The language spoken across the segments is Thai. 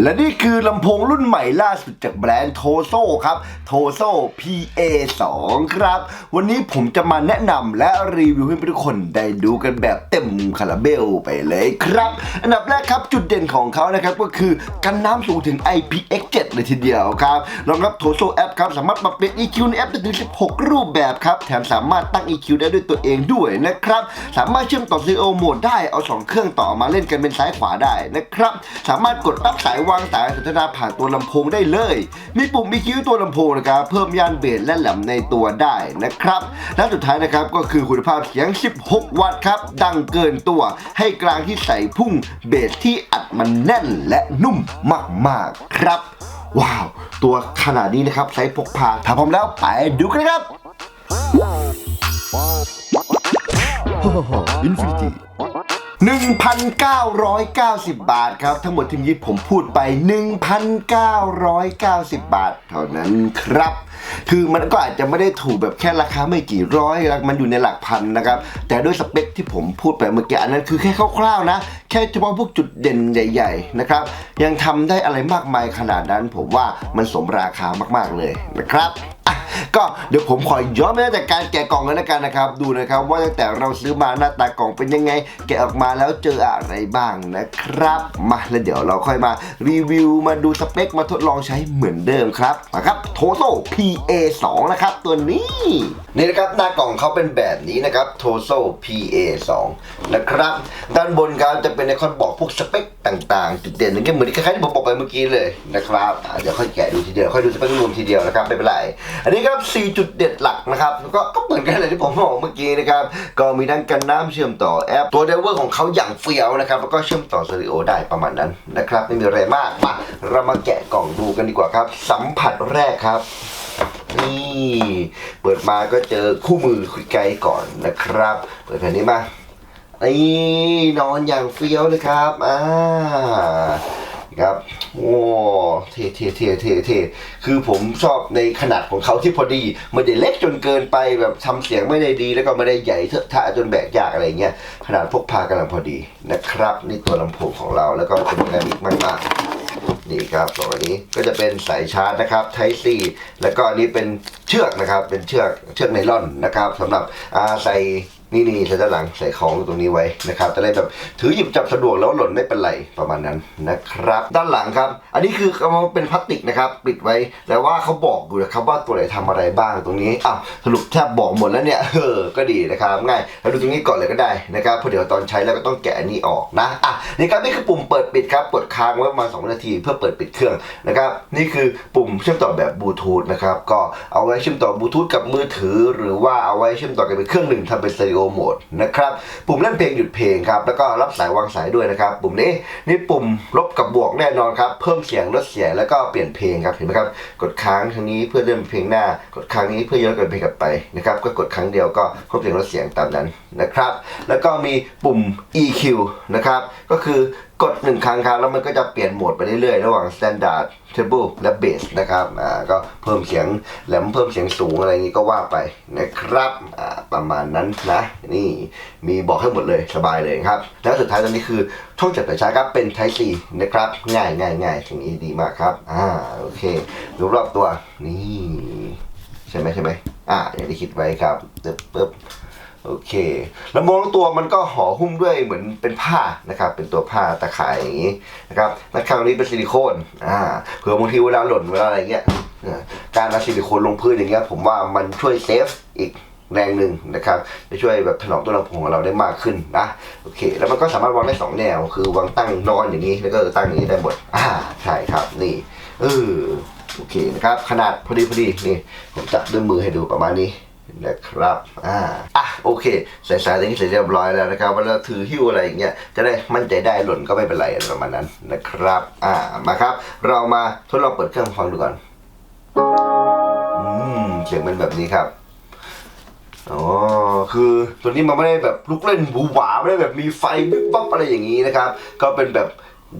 และนี่คือลำโพงรุ่นใหม่ล่าสุดจากแบรนด์โทโซครับโทโซ PA2 ครับ วันนี้ผมจะมาแนะนำและรีวิวให้ทุกคนได้ดูกันแบบเต็มคาราเบลไปเลยครับ อันดับแรกครับจุดเด่นของเขานะครับก็คือกันน้ำสูงถึง IPX7 เลยทีเดียวครับรองรับโทโซแอปครับสามารถปรับเปลี่ยน EQ ในแอปได้ถึง 16 รูปแบบครับ แถมสามารถตั้ง EQ ได้ด้วยตัวเองด้วยนะครับ สามารถเชื่อมต่อ Stereo Mode ได้เอา 2 เครื่องต่อมาเล่นกันเป็นซ้ายขวาได้นะครับ สามารถกดรับสายวางสายสนทนาผ่านตัวลำโพงได้เลย มีปุ่ม EQ ตัวลำโพงนะครับ เพิ่มย่านเบสและแหลมในตัวได้นะครับ และสุดท้ายนะครับก็คือคุณภาพเสียง 16 วัตต์ครับ ดังเกินตัว ให้กลางที่ใส่พุ่งเบสที่อัดมันแน่นและนุ่มมากๆครับ ว้าว ตัวขนาดนี้นะครับใช้พกพาถ้าพร้อมแล้วไปดูกันครับอินฟินิตี้ 1,990 บาทครับ ทั้งหมดที่นี้ผมพูดไป 1,990 บาท เท่านั้นครับ คือมันก็อาจจะไม่ได้ถูกแบบแค่ราคาไม่กี่ร้อยมันอยู่ในหลักพันนะครับ แต่ด้วยสเปคที่ผมพูดไปเมื่อกี้อันนั้นคือแค่คร่าวๆนะ แค่เฉพาะพวกจุดเด่นใหญ่ ๆ นะครับ ยังทำได้อะไรมากมายขนาดนั้น ผมว่ามันสมราคามากๆเลยนะครับก็เดี๋ยวผมขอย้อนไปตั้งแต่การแกะกล่องกันแล้วกันนะครับ ดูนะครับว่าตั้งแต่เราซื้อมาหน้าตากล่องเป็นยังไง แกะออกมาแล้วเจออะไรบ้างนะครับ มาแล้วเดี๋ยวเราค่อยมารีวิวมาดูสเปคมาทดลองใช้เหมือนเดิมครับนะครับ Toto PA2 นะครับตัวนี้ นี่นะครับหน้ากล่องเขาเป็นแบบนี้นะครับ Toto PA2 นะครับ ด้านบนครับจะเป็นไอคอนบอกพวกสเปคต่างๆ จุดเด่นนั่นก็เหมือนคล้ายๆที่ผมบอกไปเมื่อกี้เลยนะครับเดี๋ยวค่อยแกะดูทีเดียวค่อยดูสเปครวมทีเดียวนะครับไม่เป็นไร อันนี้ครับ4จุดเด็ดหลักนะครับก็ก็เหมือนกันเลยที่ผมบอกเมื่อกี้นะครับก็มีทั้งกันน้ำเชื่อมต่อแอปตัวเดเวอร์ของเขาอย่างเฟี้ยวนะครับแล้วก็เชื่อมต่อสเตอริโอได้ประมาณนั้นนะครับไม่มีอะไรมากมาเรามาแกะกล่องดูกันดีกว่าครับ สัมผัสแรกครับ นี่เปิดมาก็เจอคู่มือคุยไกลก่อนนะครับ เปิดแผ่นนี้มานี่นอนอย่างเฟี้ยวเลยครับอ่าครับโอ้เท่เท่เท่เท่เท่คือผมชอบในขนาดของเขาที่พอดีไม่ได้เล็กจนเกินไปแบบทำเสียงไม่ได้ดี แล้วก็ไม่ได้ใหญ่เถอะทะจนแบกยากอะไรเงี้ยขนาดพกพากำลังพอดีนะครับ นี่ตัวลำโพงของเราแล้วก็เป็นแรงมากมากๆ นี่ครับสองอันนี้ก็จะเป็นสายชาร์จนะครับ Type C แล้วก็อันนี้เป็นเชือกนะครับ เป็นเชือกเชือกไนล่อนนะครับสำหรับใส่ นี่นี่ใส่ด้านหลังใส่ของตรงนี้ไว้นะครับจะได้แบบถือหยิบจับสะดวกแล้วหล่นไม่เป็นไรประมาณนั้นนะครับ ด้านหลังครับ อันนี้คือเขาเป็นพลาสติกนะครับปิดไว้แต่ว่าเขาบอกอยู่นะครับว่าตัวไหนทำอะไรบ้างตรงนี้อ้าวสรุปแทบบอกหมดแล้วเนี่ยเออก็ดีนะครับง่ายเราดูตรงนี้ก่อนเลยก็ได้นะครับเพราะเดี๋ยวตอนใช้แล้วก็ต้องแกะนี้ออกนะอะนี่ครับนี่คือปุ่มเปิดปิดครับกดค้างไว้ประมาณ2นาที เพื่อเปิดปิดเครื่องนะครับนี่คือปุ่มเชื่อมต่อแบบบลูทูธนะครับก็เอาไว้เชื่อมต่อบลูทูธกับมือถือ หรือว่าเอาไว้เชื่อมต่อกับเป็นเครื่องหนึ่งทำเป็นสเตอริโอโหมดนะครับปุ่มเล่นเพลงหยุดเพลงครับแล้วก็รับสายวางสายด้วยนะครับ ปุ่มนี้นี่ปุ่มลบกับบวกแน่นอนครับเพิ่มเสียงลดเสียงแล้วก็เปลี่ยนเพลงครับเห็นไหมครับกดค้างทางนี้เพื่อเลื่อนเพลงหน้า กดค้างนี้เพื่อย้อนกลับเพลงกลับไปนะครับก็กดครั้งเดียวก็เพิ่มเสียงลดเสียงตามนั้นนะครับ แล้วก็มีปุ่ม EQ นะครับก็คือ กดหนึ่งครั้งครับแล้วมันก็จะเปลี่ยนโหมดไปเรื่อยๆ ระหว่าง Standard Treble และ Bass นะครับอ่าก็เพิ่มเสียงแหลมเพิ่มเสียงสูงอะไรอย่างนี้ก็ว่าไปนะครับอ่าประมาณนั้นนะ นี่มีบอกให้หมดเลยสบายเลยครับ แล้วสุดท้ายตอนนี้คือช่องจัดแต่ช้ครับเป็น Type C นะครับ ง่ายง่ายง่ายสิ่งนี้ดีมากครับอ่าโอเคดูรอบตัวนี่ ใช่ไหมใช่ไหมอ่าอย่างที่คิดไว้ครับปึ๊บปึ๊บ โอเคแล้วมองตัวมันก็ห่อหุ้มด้วยเหมือนเป็นผ้านะครับ เป็นตัวผ้าตะข่ายอย่างนี้นะครับและข้างนี้เป็นซิลิโคนอ่าเผื่อบางทีเวลาหล่นเวลาอะไรเงี้ยการเอาซิลิโคนลงพื้นอย่างเงี้ยผมว่ามันช่วยเซฟอีกแรงหนึ่งนะครับจะช่วยแบบถนอมตัวลำโพงของเราได้มากขึ้นนะโอเค แล้วมันก็สามารถวางได้สองแนว คือวางตั้งนอนอย่างนี้แล้วก็ตั้งอย่างนี้ได้หมดอ่าใช่ครับนี่เออโอเคนะครับขนาดพอดีพอดีนี่ผมจับด้วยมือให้ดูประมาณนี้ นะครับอ่าอะโอเคใส่สายตรงนี้เสร็จเรียบร้อยแล้วนะครับเวลาถือหิ้วอะไรอย่างเงี้ยจะได้มั่นใจได้หล่นก็ไม่เป็นไรประมาณนั้นนะครับอ่ามาครับ เรามาทดลองเปิดเครื่องฟังดูก่อนอืมเสียงเป็นแบบนี้ครับอ๋อคือตัวนี้มันไม่ได้แบบลุกเล่นบูหวาไม่ได้แบบมีไฟวิบวับอะไรอย่างนี้นะครับ ก็เป็นแบบ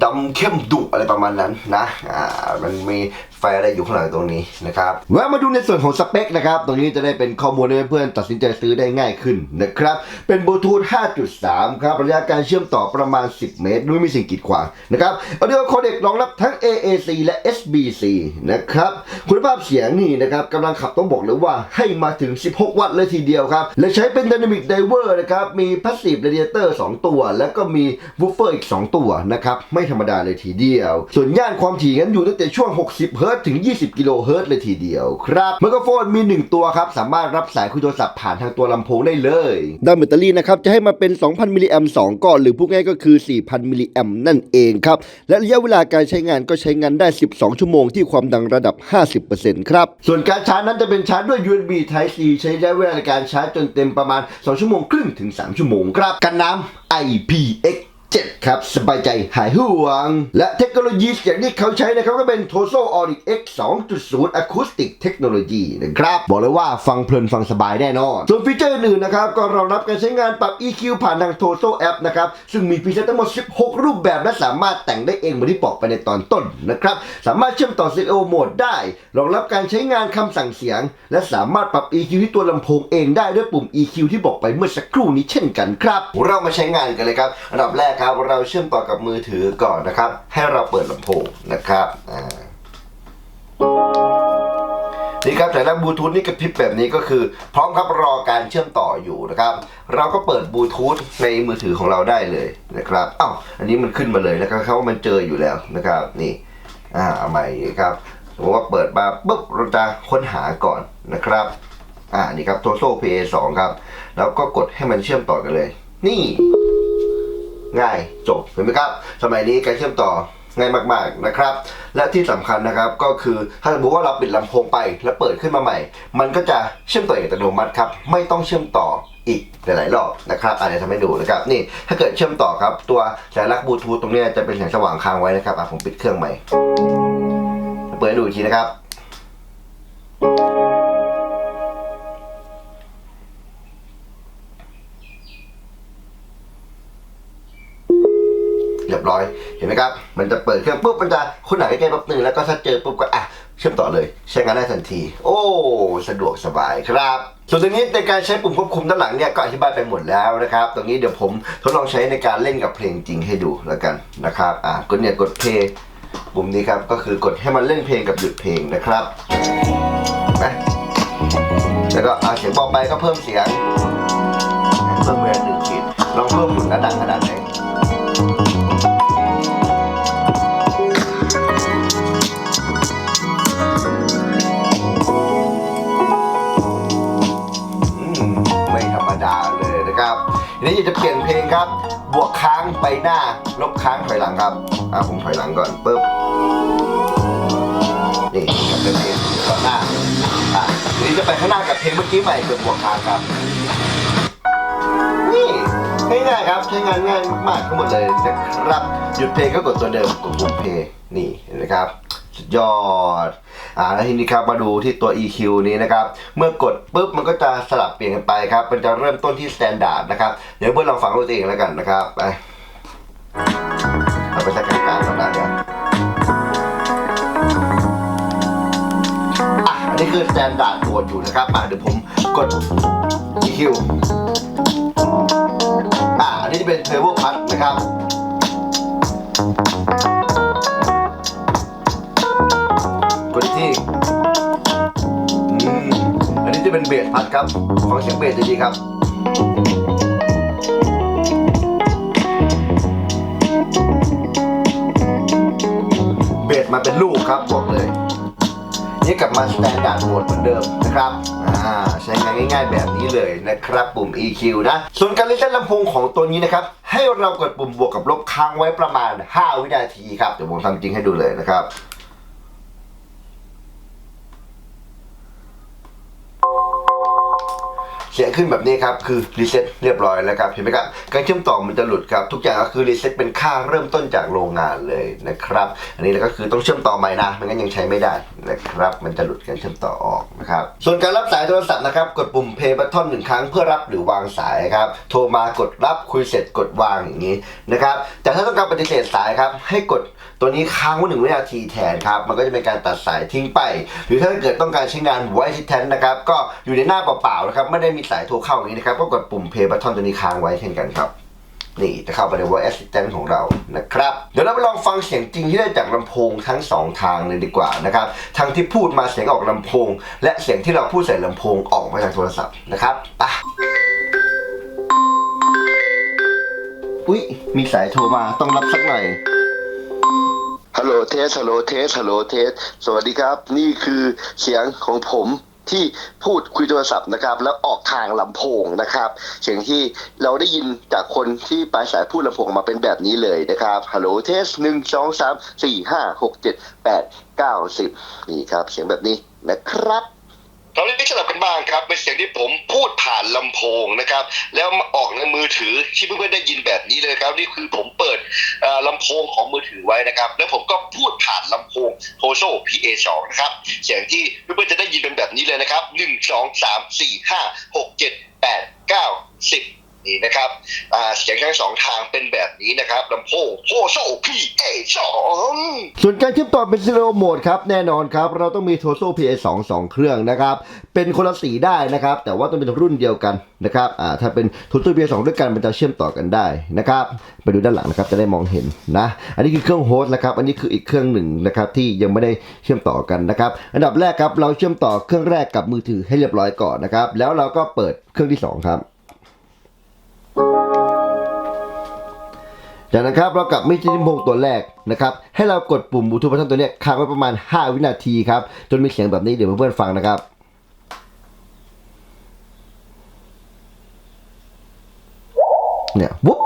ดำเข้มดุอะไรประมาณนั้นนะ อ่า มันมี ไฟอะไรอยู่ข้างหลังตรงนี้นะครับแวะมาดูในส่วนของสเปคนะครับ ตรงนี้จะได้เป็นข้อมูลให้เพื่อนตัดสินใจซื้อได้ง่ายขึ้นนะครับ เป็นบลูทูธ 5.3 ครับระยะการเชื่อมต่อประมาณ 10 เมตรไม่มีสิ่งกีดขวางนะครับ Audio Codec รองรับทั้ง AAC และ SBC นะครับ คุณภาพเสียงนี่นะครับกำลังขับต้องบอกเลยว่าให้มาถึง 16 วัตต์เลยทีเดียวครับ และใช้เป็น Dynamic Driver นะครับ มี Passive Radiator 2ตัว แล้วก็มี Woofer อีก 2 ตัวนะครับ ไม่ธรรมดาเลยทีเดียว ส่วนย่านความถี่นั้นอยู่ตั้งแต่ช่วง 60 เฮิรตซ์ถึง 20 กิโลเฮิรตซ์เลยทีเดียวครับไมโครโฟนมี 1 ตัวครับ สามารถรับสายคุยโทรศัพท์ผ่านทางตัวลำโพงได้เลยด้านแบตเตอรี่นะครับจะให้มาเป็น 2,000 มิลลิแอม2ก้อนหรือพูดง่ายก็คือ 4,000 มิลลิแอมนั่นเองครับ และระยะเวลาการใช้งานก็ใช้งานได้ 12 ชั่วโมงที่ความดังระดับ 50%ครับ ส่วนการชาร์จนั้นจะเป็นชาร์จด้วย USB Type C ใช้ระยะเวลาในการชาร์จจนเต็มประมาณ 2 ชั่วโมงครึ่งถึง 3 ชั่วโมงครับ กันน้ำ IPX 7 ครับ สบายใจหายห่วง และเทคโนโลยีอย่างที่เขาใช้นะครับก็เป็น Toso Auric X 2.0 Acoustic Technology นะครับ บอกเลยว่าฟังเพลินฟังสบายแน่นอน ส่วนฟีเจอร์อื่นนะครับ ก็รองรับการใช้งานปรับ EQ ผ่านทาง Toso App นะครับ ซึ่งมีพรีเซตทั้งหมด 16 รูปแบบและสามารถแต่งได้เองเหมือนที่บอกไปในตอนต้นนะครับ สามารถเชื่อมต่อ Stereo Mode ได้ รองรับการใช้งานคำสั่งเสียง และสามารถปรับ EQ ที่ตัวลำโพงเองได้ด้วยปุ่ม EQ ที่บอกไปเมื่อสักครู่นี้เช่นกันครับ เรามาใช้งานกันเลยครับอันดับแรกครับ เราเชื่อมต่อกับมือถือก่อนนะครับ ให้เราเปิดลำโพงนะครับอ่านี่ครับแต่ละบลูทูธนี่กระพริบแบบนี้ก็คือ พร้อมครับรอการเชื่อมต่ออยู่นะครับ เราก็เปิดบลูทูธในมือถือของเราได้เลยนะครับอ้าวอันนี้มันขึ้นมาเลยแล้วก็เขาว่ามันเจออยู่แล้วนะครับนี่อ่าเอาใหม่ครับสมมติว่าเปิดมาปุ๊บเราจะค้นหาก่อนนะครับอ่านี่ครับโทโซ่ PA 2 ครับ แล้วก็กดให้มันเชื่อมต่อกันเลย นี่ ง่ายจบเห็นไหมครับ สมัยนี้การเชื่อมต่อง่ายมากๆนะครับ และที่สำคัญนะครับก็คือถ้าสมมติว่าเราปิดลำโพงไปแล้วเปิดขึ้นมาใหม่ มันก็จะเชื่อมต่อเองอัตโนมัติครับไม่ต้องเชื่อมต่ออีกหลายๆรอบนะครับอาจจะทำให้ดูนะครับนี่ถ้าเกิดเชื่อมต่อครับ ตัวสัญลักษณ์บลูทูธตรงนี้จะเป็นแสงสว่างค้างไว้นะครับอะผมปิดเครื่องใหม่ เปิดดูอีกทีนะครับ ห็นไหมครับ มันจะเปิดเครื่องปุ๊บ มันจะค้นหาใกล้ๆแป๊บนึงแล้วก็ถ้าเจอปุ๊บก็อะเชื่อมต่อเลยใช้งานได้ทันที โอ้ สะดวกสบายครับส่วนตรงนี้ในการใช้ปุ่มควบคุมด้านหลังเนี่ยก็อธิบายไปหมดแล้วนะครับ ตรงนี้เดี๋ยวผมทดลองใช้ในการเล่นกับเพลงจริงให้ดูแล้วกันนะครับอะกดเนี่ยกดเพลงปุ่มนี้ครับก็คือกดให้มันเล่นเพลงกับหยุดเพลงนะครับนไหมแล้วก็เอะเสียงเบาไปก็เพิ่มเสียงเพิ่มเวลาหนึ่งขีดลองเพิ่มหมุนระดังขนาดไหน นี้อยากจะเปลี่ยนเพลงครับ บวกค้างไปหน้า ลบค้างถอยหลังครับอ่าผมถอยหลังก่อนปุ๊บนี่กับเพลงก่อนหน้าอะทีนี้จะไปข้างหน้ากับเพลงเมื่อกี้ใหม่เป็นบวกค้างครับนี่ง่ายๆครับใช้งานง่ายมากๆทั้งหมดเลยนะครับหยุดเพลงก็กดตัวเดิมกดปุ่มเพลงนี่เห็นไหมครับสุดยอด อ่าแล้วทีนี้ครับมาดูที่ตัว EQ นี้นะครับ เมื่อกดปุ๊บมันก็จะสลับเปลี่ยนกันไปครับ มันจะเริ่มต้นที่ standard นะครับ เดี๋ยวเพื่อนลองฟังด้วยตัวเองแล้วกันนะครับไปเอาไปใช้กลางๆก่อนนะเดี๋ยวอะอันนี้คือ standard โหมดอยู่นะครับมาเดี๋ยวผมกด EQ อ่าอันนี้จะเป็นเทอร์โบพัทนะครับ จะเป็นเบสพัดครับฟังเสียงเบสดีๆครับเบสมาเป็นลูกครับบอกเลย นี่กลับมาสแตนดาร์ดโหมดเหมือนเดิมนะครับอ่าใช้งานง่ายๆแบบนี้เลยนะครับปุ่ม EQ นะส่วนการเล่นลำโพงของตัวนี้นะครับให้เรากดปุ่มบวกกับลบค้างไว้ประมาณ 5 วินาทีครับเดี๋ยวผมทำจริงให้ดูเลยนะครับ เสียงขึ้นแบบนี้ครับคือรีเซ็ตเรียบร้อยแล้วครับเห็นไหมครับการเชื่อมต่อมันจะหลุดครับทุกอย่างก็คือรีเซ็ตเป็นค่าเริ่มต้นจากโรงงานเลยนะครับ อันนี้ก็คือต้องเชื่อมต่อใหม่นะไม่งั้นยังใช้ไม่ได้นะครับ มันจะหลุดการเชื่อมต่อออกนะครับส่วนการรับสายโทรศัพท์นะครับกดปุ่ม play button หนึ่งครั้งเพื่อรับหรือวางสายครับโทรมากดรับคุยเสร็จกดวางอย่างนี้นะครับแต่ถ้าต้องการปฏิเสธสายครับให้กด ตัวนี้ค้างไว้หนึ่งวินาทีแทนครับ มันก็จะเป็นการตัดสายทิ้งไป หรือถ้าเกิดต้องการใช้งาน voice assistant นะครับ ก็อยู่ในหน้าเปล่าๆนะครับ ไม่ได้มีสายโทรเข้าอย่างนี้นะครับ ก็กดปุ่ม play button ตัวนี้ค้างไว้เช่นกันครับ นี่จะเข้าไปใน voice assistant ของเรานะครับ เดี๋ยวเราไปลองฟังเสียงจริงที่ได้จากลำโพงทั้งสองทางเลยดีกว่านะครับทั้งที่พูดมาเสียงออกลำโพง และเสียงที่เราพูดใส่ลำโพงออกมาจากโทรศัพท์นะครับไปอุ๊ย มีสายโทรมาต้องรับสักหน่อย ฮัลโหลเทสฮัลโหลเทสฮัลโหลเทสสวัสดีครับ นี่คือเสียงของผมที่พูดคุยโทรศัพท์นะครับ แล้วออกทางลำโพงนะครับ เสียงที่เราได้ยินจากคนที่ปลายสายพูดลำโพงมาเป็นแบบนี้เลยนะครับฮัลโหลเทสหนึ่งสองสามสี่ห้าหกเจ็ดแปดเก้าสิบนี่ครับ เสียงแบบนี้นะครับ ตเราเล่นสลับกันบ้างครับเป็นเสียงที่ผมพูดผ่านลำโพงนะครับ แล้วมาออกในมือถือที่เพื่อนๆได้ยินแบบนี้เลยครับนี่คือผมเปิดลำโพงของมือถือไว้นะครับ แล้วผมก็พูดผ่านลำโพงโพโซ PA2 นะครับเสียงที่เพื่อนๆจะได้ยินเป็นแบบนี้เลยนะครับหนึ่งสองสามสี่ห้าหกเจ็ดแปดเก้าสิบ นี่นะครับเสียงทั้งสองทางเป็นแบบนี้นะครับลำโพงโทโซ PA2 ส่วนการเชื่อมต่อเป็น Stereo Mode ครับแน่นอนครับ เราต้องมี Toso PA2 2เครื่องนะครับ เป็นคนละสีได้นะครับ แต่ว่าต้องเป็นรุ่นเดียวกันนะครับถ้าเป็น Toso PA2 ด้วยกันมันจะเชื่อมต่อกันได้นะครับไปดูด้านหลังนะครับจะได้มองเห็นนะอันนี้คือเครื่องโฮสต์นะครับอันนี้คืออีกเครื่องหนึ่งนะครับที่ยังไม่ได้เชื่อมต่อกันนะครับ อันดับแรกครับเราเชื่อมต่อเครื่องแรกกับมือถือให้เรียบร้อยก่อนนะครับแล้วเราก็เปิดเครื่องที่สองครับ จากนั้นครับเรากลับไม่ที่ลำโพงตัวแรกนะครับให้เรากดปุ่มบลูทูธบัตตัวนี้ค้างไว้ประมาณ 5 วินาทีครับจนมีเสียงแบบนี้เดี๋ยวเพื่อนๆฟังนะครับเนี่ยวุ๊บ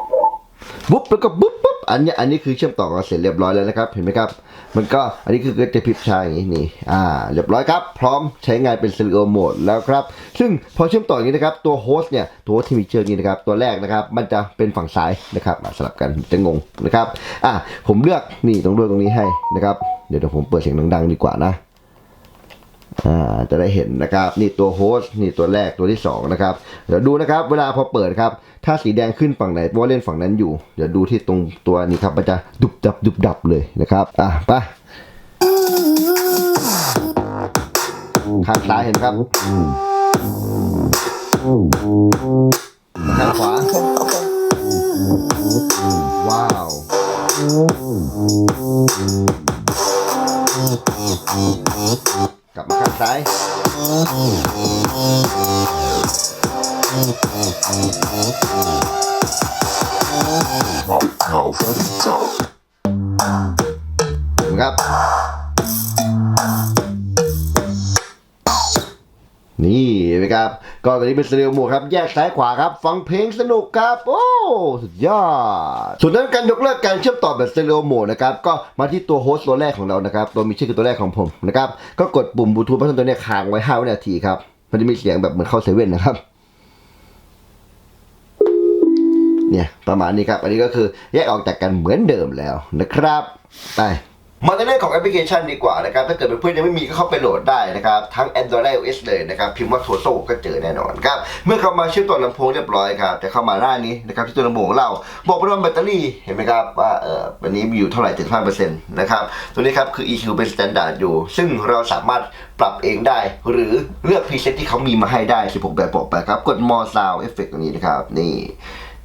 วุ๊บแล้วก็บุ๊บปุ๊บ อันเนี้ยอันนี้คือเชื่อมต่อกันเสร็จเรียบร้อยแล้วนะครับ เห็นไหมครับ มันก็อันนี้คือก็จะพิบชาอย่างนี้นี่อ่าเรียบร้อยครับ พร้อมใช้งานเป็นสเตอร o โหมดแล้วครับ ซึ่งพอเชื่อมต่ออย่างนี้นะครับ ตัวโฮสต์เนี่ยตัวที่มีเชือกนี้นะครับ ตัวแรกนะครับ มันจะเป็นฝั่งซ้ายนะครับสลับกันจะงงนะครับอะผมเลือกนี่ตรงด้วยตรงนี้ให้นะครับเดี๋ยวเดี๋ยวผมเปิดเสียงดังๆดีกว่านะ จะได้เห็นนะครับนี่ตัวโฮสต์นี่ตัวแรกตัวที่สองนะครับเดี๋ยวดูนะครับเวลาพอเปิดครับ ถ้าสีแดงขึ้นฝั่งไหนว่าเล่นฝั่งนั้นอยู่ เดี๋ยวดูที่ตรงตัวนี้ครับมันจะดุบดับดุบดับเลยนะครับอะไปข้างซ้ายเห็นครับข้างขวาว้าว กลับมาข้างซ้าย ครับ นี่นไหมครับก็ตอนนี้เป็นสเตอริโอหมดครับ แยกซ้ายขวาครับ ฟังเพลงสนุกครับ โอ้สุดยอด ส่วนนั้นการยกเลิกการเชื่อมต่อแบบสเตอริโอหมดนะครับ ก็มาที่ตัวโฮสต์ตัวแรกของเรานะครับ ตัวมีชื่อคือตัวแรกของผมนะครับ ก็กดปุ่มบลูทูธพัทตัวนี้ค้างไว้5วินาทีครับ มันจะมีเสียงแบบเหมือนเข้าเซเว่นนะครับเนี่ยประมาณนี้ครับ อันนี้ก็คือแยกออกจากกันเหมือนเดิมแล้วนะครับ ไป มาในเรื่องของแอปพลิเคชันดีกว่านะครับ ถ้าเกิดเพื่อนๆยังไม่มีก็เข้าไปโหลดได้นะครับ ทั้ง Android และ iOS เลยนะครับ พิมพ์ว่า Toso ก็เจอแน่นอนครับ เมื่อเข้ามาเชื่อมต่อลำโพงเรียบร้อยครับ จะเข้ามาหน้านี้นะครับที่ตัวลำโพงของเรา บอกว่าแบตเตอรี่เห็นไหมครับว่าเออวันนี้มีอยู่เท่าไหร่75%นต์นะครับ ตัวนี้ครับคือ EQ เป็น standard อยู่ ซึ่งเราสามารถปรับเองได้ หรือเลือกพรีเซตที่เขามีมาให้ได้16แบบบอกไปครับ กด more sound effect ตรงนี้นะครับนี่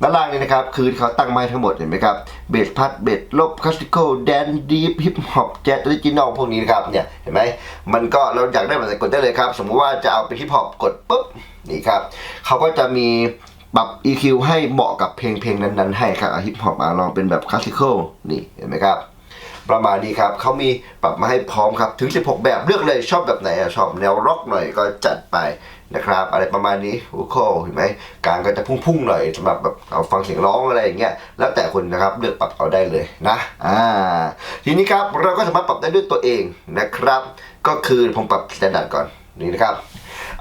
ด้านล่างนี่นะครับคือเขาตั้งไม้ทั้งหมดเห็นไหมครับเบสพัดเบสลบคลาสสิคอลแดนดีฟฮิปฮอปแจ๊สออริจินอลพวกนี้นะครับเนี่ยเห็นไหมมันก็เราอยากได้แบบไหนกดได้เลยครับ สมมุติว่าจะเอาเป็นฮิปฮอปกดปุ๊บนี่ครับเขาก็จะมีปรับ EQ ให้เหมาะกับเพลงเพลงนั้นๆ ให้ครับฮิปฮอปมาลองเป็นแบบคลาสสิคอลนี่เห็นไหมครับประมาณนี้ครับเขามีปรับมาให้พร้อมครับ ถึง 16 แบบเลือกเลยชอบแบบไหนชอบแนวร็อกหน่อยก็จัดไป นะครับ อะไรประมาณนี้โอ้โหเห็นไหมกลางก็จะพุ่งๆหน่อยสำหรับแบบเอาฟังเสียงร้องอะไรอย่างเงี้ยแล้วแต่คนนะครับเลือกปรับเอาได้เลยนะอ่าทีนี้ครับเราก็สามารถปรับได้ด้วยตัวเองนะครับ ก็คือผมปรับสแตนดาร์ดก่อนนี่นะครับ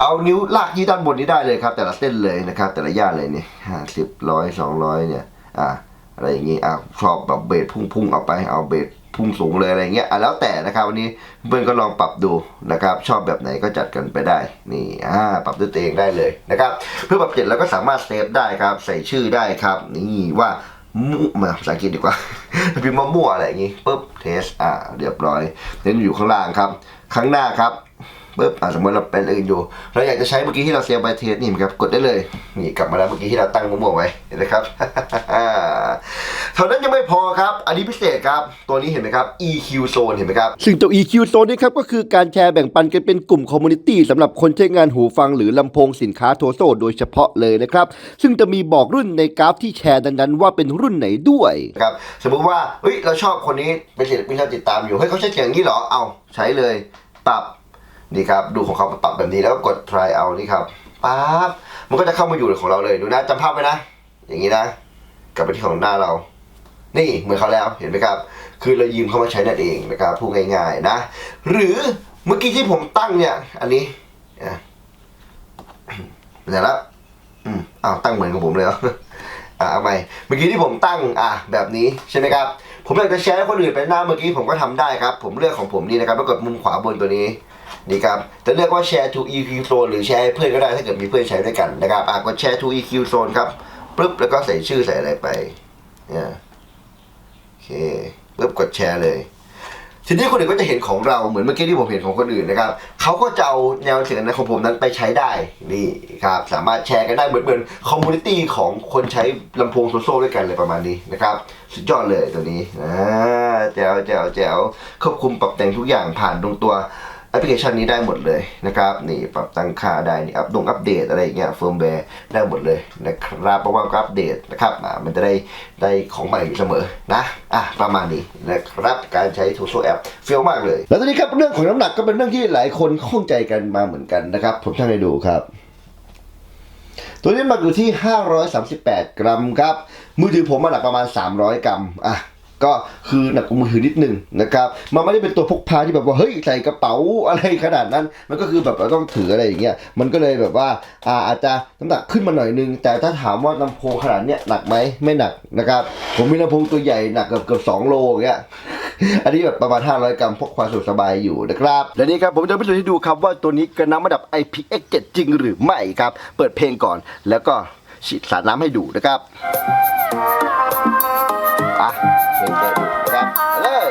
เอานิ้วลากยี่ด้านบนนี้ได้เลยครับ แต่ละเส้นเลยนะครับ แต่ละย่านเลยเนี่ยห้าสิบร้อยสองร้อยเนี่ยอ่าอะไรอย่างงี้อะชอบแบบเบสพุ่งๆเอาไปเอาเบส พุ่งสูงเลยอะไรเงี้ยอะแล้วแต่นะครับวันนี้เพื่อนก็ลองปรับดูนะครับ ชอบแบบไหนก็จัดกันไปได้นี่อ่าปรับด้วยตัวเองได้เลยนะครับ เพื่อปรับเสร็จแล้วก็สามารถเซฟได้ครับ ใส่ชื่อได้ครับ นี่ว่ามุมาภาษาอังกฤษดีกว่าพิมพ์ว่ามั่วอะไรอย่างงี้ปุ๊บเทสอ่าเรียบร้อยเน้นอยู่ข้างล่างครับ ข้างหน้าครับ ปุ๊บอ่าสมมติเราเป็นอื่นอยู่ เราอยากจะใช้เมื่อกี้ที่เราเซฟไปเทสนี่ครับกดได้เลยนี่กลับมาแล้วเมื่อกี้ที่เราตั้งมั่วๆไว้เห็นไหมครับเท่านั้นยังไม่พอครับ อันนี้พิเศษครับ ตัวนี้เห็นไหมครับ EQ Zone เห็นไหมครับ ซึ่งตัว EQ Zone นี่ครับก็คือการแชร์แบ่งปันกันเป็นกลุ่มคอมมูนิตี้สำหรับคนใช้งานหูฟังหรือลำโพงสินค้าโทโซโดยเฉพาะเลยนะครับ ซึ่งจะมีบอกรุ่นในกราฟที่แชร์นั้นๆว่าเป็นรุ่นไหนด้วยนะครับสมมุติว่าเฮ้ยเราชอบคนนี้เป็นศิลปินที่เราติดตามอยู่เฮ้ยเขาใช้เสียงอย่างนี้เหรอเอาใช้เลยปรับ นี่ครับดูของเขาปรับแบบนี้แล้วก็กด try เอานี่ครับปั๊บมันก็จะเข้ามาอยู่ในของเราเลยดูนะจำภาพไว้นะ อย่างนี้นะ กลับไปที่ของหน้าเรา นี่เหมือนเขาแล้วเห็นไหมครับ คือเรายืมเข้ามาใช้นั่นเองนะครับพูดง่ายๆนะ หรือเมื่อกี้ที่ผมตั้งเนี่ย อันนี้เป็นไงแล้วอืมอ้าวตั้งเหมือนกับผมเลยเหรออะเอาใหม่เมื่อกี้ที่ผมตั้งอะแบบนี้ใช่ไหมครับ ผมอยากจะแชร์ให้คนอื่นไปหน้าเมื่อกี้ผมก็ทำได้ครับ ผมเลือกของผมนี่นะครับแล้วกดมุมขวาบนตัวนี้ นี่ครับจะเลือกว่าแชร์ to EQ zone หรือแชร์ให้เพื่อนก็ได้ถ้าเกิดมีเพื่อนใช้ด้วยกันนะครับอะกดแชร์ to EQ zone ครับปึ๊บแล้วก็ใส่ชื่อใส่อะไรไปเนี่ยโอเคปึ๊บกดแชร์เลยทีนี้คนอื่นก็จะเห็นของเราเหมือนเมื่อกี้ที่ผมเห็นของคนอื่นนะครับเขาก็จะเอาแนวเสียงนั้นของผมนั้นไปใช้ได้นี่ครับสามารถแชร์กันได้เหมือนเหมือนคอมมูนิตี้ของคนใช้ลำโพงโซโซ่ด้วยกันเลยประมาณนี้นะครับสุดยอดเลยตัวนี้อ่าแจ๋วแจ๋วแจ๋วควบคุมปรับแต่งทุกอย่างผ่านตรงตัว แอปพลิเคชันนี้ได้หมดเลยนะครับนี่ปรับตั้งค่าได้นี่อัปดงอัปเดตอะไรอย่างเงี้ยเฟิร์มแวร์ได้หมดเลยนะครับเพราะว่าอัปเดตนะครับอ่ามันจะได้ได้ของใหม่อยู่เสมอนะอะประมาณนี้นะครับการใช้โทโซแอปเฟี้ยวมากเลย แล้วตอนนี้ครับเรื่องของน้ำหนักก็เป็นเรื่องที่หลายคนข้องใจกันมาเหมือนกันนะครับ ผมช่างให้ดูครับตัวนี้น้ำหนักอยู่ที่ 538 กรัมครับ มือถือผมมันหนักประมาณ 300 กรัม อะ ก็คือหนักกว่ามือถือนิดหนึ่งนะครับมันไม่ได้เป็นตัวพกพาที่แบบว่าเฮ้ยใส่กระเป๋าอะไรขนาดนั้น มันก็คือแบบเราต้องถืออะไรอย่างเงี้ยมันก็เลยแบบว่าอ่าอาจจะน้ำหนักขึ้นมาหน่อยนึง แต่ถ้าถามว่าลำโพงขนาดเนี้ยหนักไหมไม่หนักนะครับผมมีลำโพงตัวใหญ่หนักเกือบเกือบสองโลอย่างเงี้ยอันนี้แบบประมาณ 500 กรัมพกความสะดวกสบายอยู่นะครับและนี่ครับผมจะพิสูจน์ให้ดูครับว่าตัวนี้กระน้ำระดับ IPX7 จริงหรือไม่ครับ เปิดเพลงก่อนแล้วก็ฉีดสาดน้ำให้ดูนะครับอะ เพลงเปิดครับเลย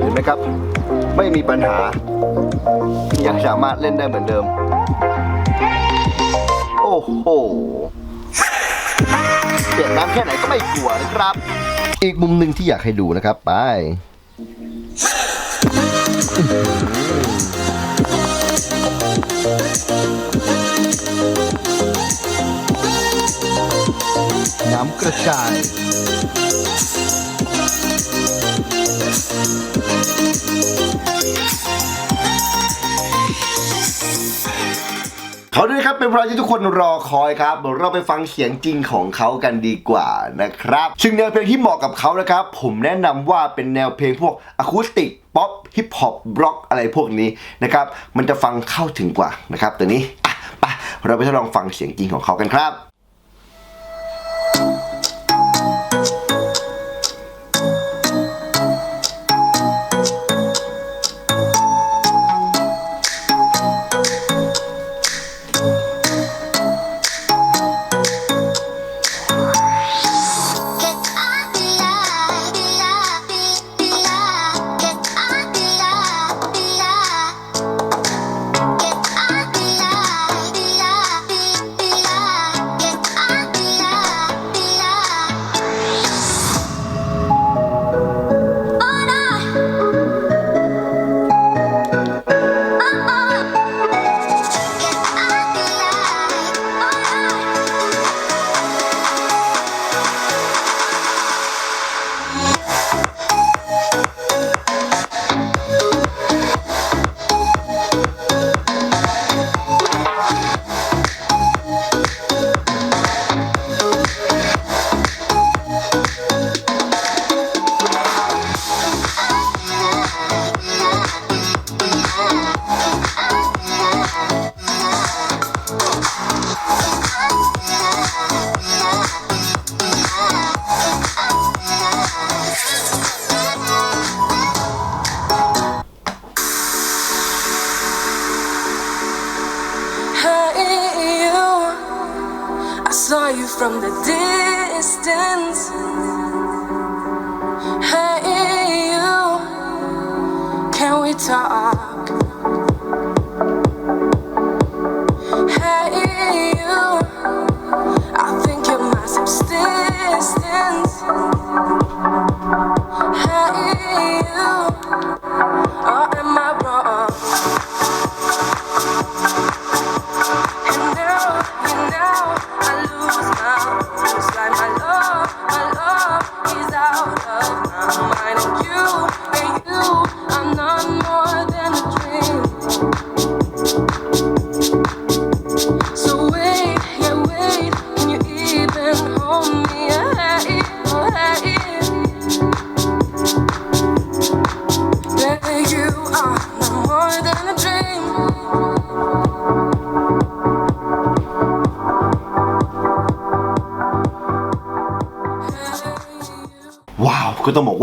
เห็นไหมครับ ไม่มีปัญหา ยังสามารถเล่นได้เหมือนเดิม โอ้โหเปียกน้ำแค่ไหนก็ไม่กลัวนะครับ อีกมุมหนึ่งที่อยากให้ดูนะครับ ไปน้ำกระจาย เขาด้วยครับเป็นเพราะที่ทุกคนรอคอยครับเราไปฟังเสียงจริงของเขากันดีกว่านะครับ ซึ่งแนวเพลงที่เหมาะกับเขานะครับ ผมแนะนำว่าเป็นแนวเพลงพวกอะคูสติกป๊อปฮิปฮอปบล็อกอะไรพวกนี้นะครับ มันจะฟังเข้าถึงกว่านะครับตัวนี้อะไปเราไปทดลองฟังเสียงจริงของเขากันครับ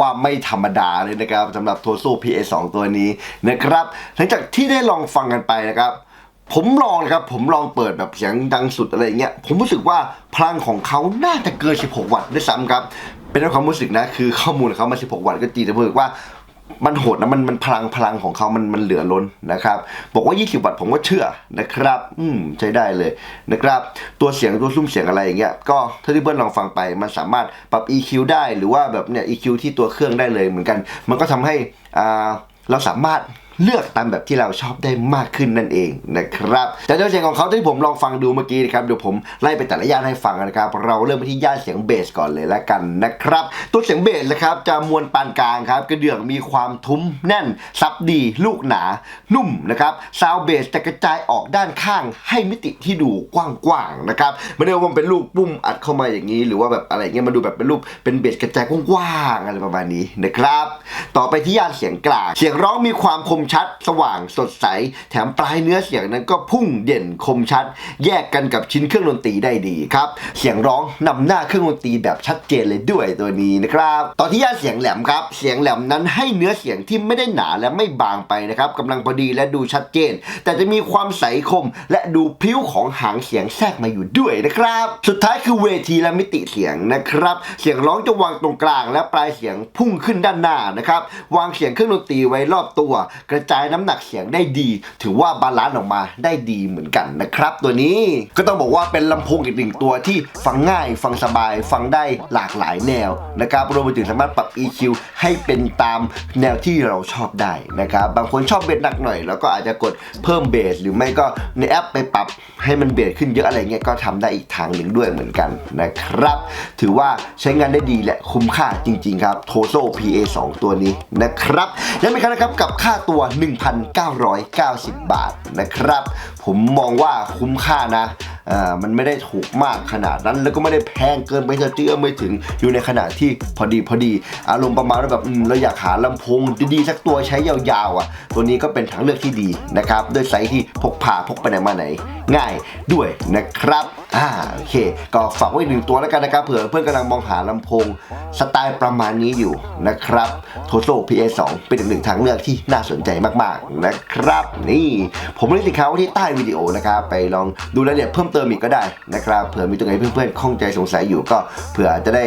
ว่าไม่ธรรมดาเลยนะครับสำหรับโทโซ่ PA2 ตัวนี้นะครับหลังจากที่ได้ลองฟังกันไปนะครับผมลองนะครับผมลองเปิดแบบเสียงดังสุดอะไรเงี้ยผมรู้สึกว่าพลังของเขาน่าจะเกิน 16 วัตต์ด้วยซ้ำครับ เป็นความรู้สึกนะคือข้อมูลของเขามา 16 วัตต์ก็จริงแต่ผมรู้สึกว่า มันโหดนะมันมันพลังพลังของเขามันมันเหลือล้นนะครับ บอกว่า 20 วัตต์ผมก็เชื่อนะครับ อืมใช้ได้เลยนะครับ ตัวเสียงตัวซุ้มเสียงอะไรอย่างเงี้ยก็ถ้าที่เพื่อนลองฟังไป มันสามารถปรับ EQ ได้หรือว่าแบบเนี่ย EQ ที่ตัวเครื่องได้เลยเหมือนกัน มันก็ทำให้อ่าเราสามารถ เลือกตามแบบที่เราชอบได้มากขึ้นนั่นเองนะครับแต่ตัวเสียงของเขาที่ผมลองฟังดูเมื่อกี้นะครับเดี๋ยวผมไล่ไปแต่ละย่านให้ฟังนะครับ เราเริ่มไปที่ย่านเสียงเบสก่อนเลยละกันนะครับ ตัวเสียงเบสนะครับจะมวลปานกลางครับกระเดื่องมีความทุ้มแน่นซับดีลูกหนา นุ่มนะครับซาวเบสจะกระจายออกด้านข้างให้มิติที่ดูกว้างๆนะครับไม่ได้ว่ามันเป็นลูกปุ้มอัดเข้ามาอย่างนี้ หรือว่าแบบอะไรเงี้ยมันดูแบบเป็นรูปเป็นเบสกระจายกว้างๆอะไรประมาณนี้นะครับ ต่อไปที่ย่านเสียงกลางเสียงร้องมีความคมชัด สว่างสดใส แถมปลายเนื้อเสียงนั้นก็พุ่งเด่นคมชัด แยกกันกับชิ้นเครื่องดนตรีได้ดีครับเสียงร้องนำหน้าเครื่องดนตรีแบบชัดเจนเลยด้วยตัวนี้นะครับต่อที่ย่านเสียงแหลมครับ เสียงแหลมนั้นให้เนื้อเสียงที่ไม่ได้หนาและไม่บางไปนะครับกำลังพอดีและดูชัดเจน แต่จะมีความใสคม และดูพิ้วของหางเสียงแทรกมาอยู่ด้วยนะครับ สุดท้ายคือเวทีและมิติเสียงนะครับ เสียงร้องจะวางตรงกลาง และปลายเสียงพุ่งขึ้นด้านหน้านะครับวางเสียงเครื่องดนตรีไว้รอบตัวกระจายน้ำหนักเสียงได้ดี ถือว่าบาลานซ์ออกมาได้ดีเหมือนกันนะครับ ตัวนี้ก็ต้องบอกว่าเป็นลำโพงอีกหนึ่งตัวที่ฟังง่าย ฟังสบาย ฟังได้หลากหลายแนวนะครับรวมไปถึงสามารถปรับ EQ ให้เป็นตามแนวที่เราชอบได้นะครับบางคนชอบเบสหนักหน่อย แล้วก็อาจจะกดเพิ่มเบสหรือไม่ก็ในแอปไปปรับให้มันเบสขึ้นเยอะอะไรเงี้ยก็ทำได้อีกทางหนึ่งด้วยเหมือนกันนะครับ ถือว่าใช้งานได้ดีและคุ้มค่าจริง ๆ ครับ t o s o PA 2 ตัวนี้นะครับย้ำอีกครั้งนะครับกับค่าตัว1,990 บาทนะครับ ผมมองว่าคุ้มค่านะ มันไม่ได้ถูกมากขนาดนั้น แล้วก็ไม่ได้แพงเกินไปจะเจื้อไม่ถึงอยู่ในขนาดที่พอดีพอดี อารมณ์ประมาณแบบอืมเราอยากหาลำโพงดีๆสักตัวใช้ยาวๆอะ ตัวนี้ก็เป็นทางเลือกที่ดีนะครับด้วยไซส์ที่พกพาพกไปไหนมาไหน ง่ายด้วยนะครับอ่าโอเค ก็ฝากไว้หนึ่งตัวแล้วกันนะครับเผื่อเพื่อนกำลังมองหาลำโพงสไตล์ประมาณนี้อยู่นะครับโทโซ่ PA2 เป็นอีกหนึ่งทางเลือกที่น่าสนใจมากๆนะครับ นี่ ผมลิงก์สินค้าที่ใต้วิดีโอนะครับไปลองดูรายละเอียดเพิ่มเติมอีกก็ได้นะครับเผื่อมีตรงไหนเพื่อนๆข้องใจสงสัยอยู่ก็เผื่อจะได้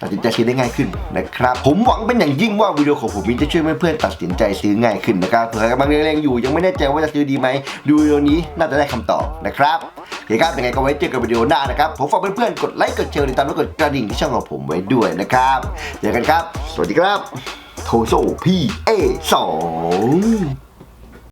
ตัดสินใจซื้อได้ง่ายขึ้นนะครับผมหวังเป็นอย่างยิ่งว่าวิดีโอของผมนี้จะช่วยเพื่อนๆตัดสินใจซื้อง่ายขึ้นนะครับเผื่อกำลังเล็งๆอยู่ยังไม่แน่ใจว่าจะซื้อดีไหมดูวิดีโอนี้น่าจะได้คำตอบนะครับโอเคครับยังไงก็ไว้เจอกันวิดีโอหน้านะครับผมฝากเพื่อนๆกดไลค์กดแชร์ติดตามและกดกระดิ่งที่ช่องของผมไว้ด้วยนะครับเจอกันครับ สวัสดีครับโทโซพีเอสอง